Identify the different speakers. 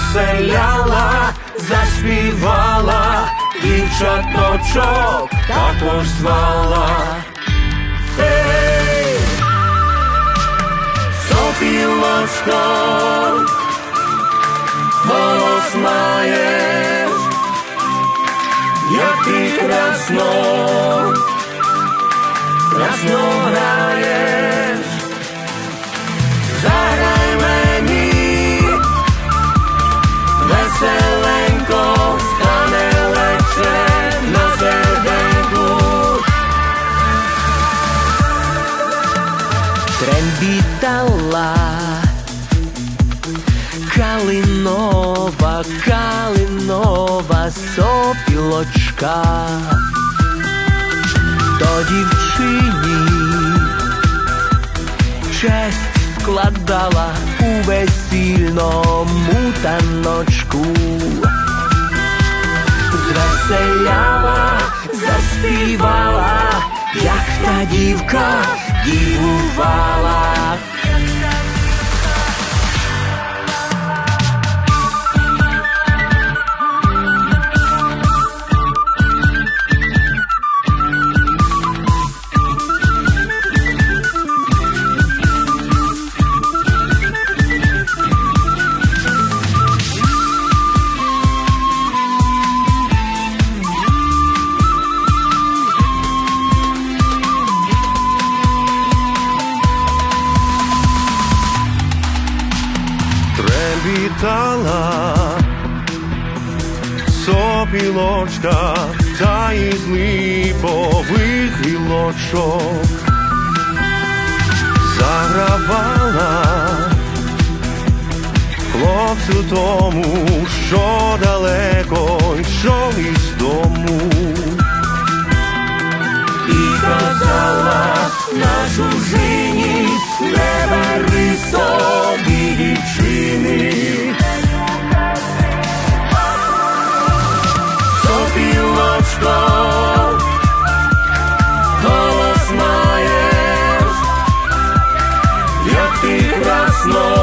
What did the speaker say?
Speaker 1: Звеселяла, заспівала, дівчаточок також звала. Ей! Сопілочко, голос маєш, як ти красно, красно граєш.
Speaker 2: Трембітала Калинова, калинова сопілочка, то дівчині честь складала у весільному таночку. Звеселяла, заспівала, як та дівка Guivo Valaco.
Speaker 1: Требітала сопілочка та із липових гілочок загравала. Хлопцю тому, що далеко йшов із голос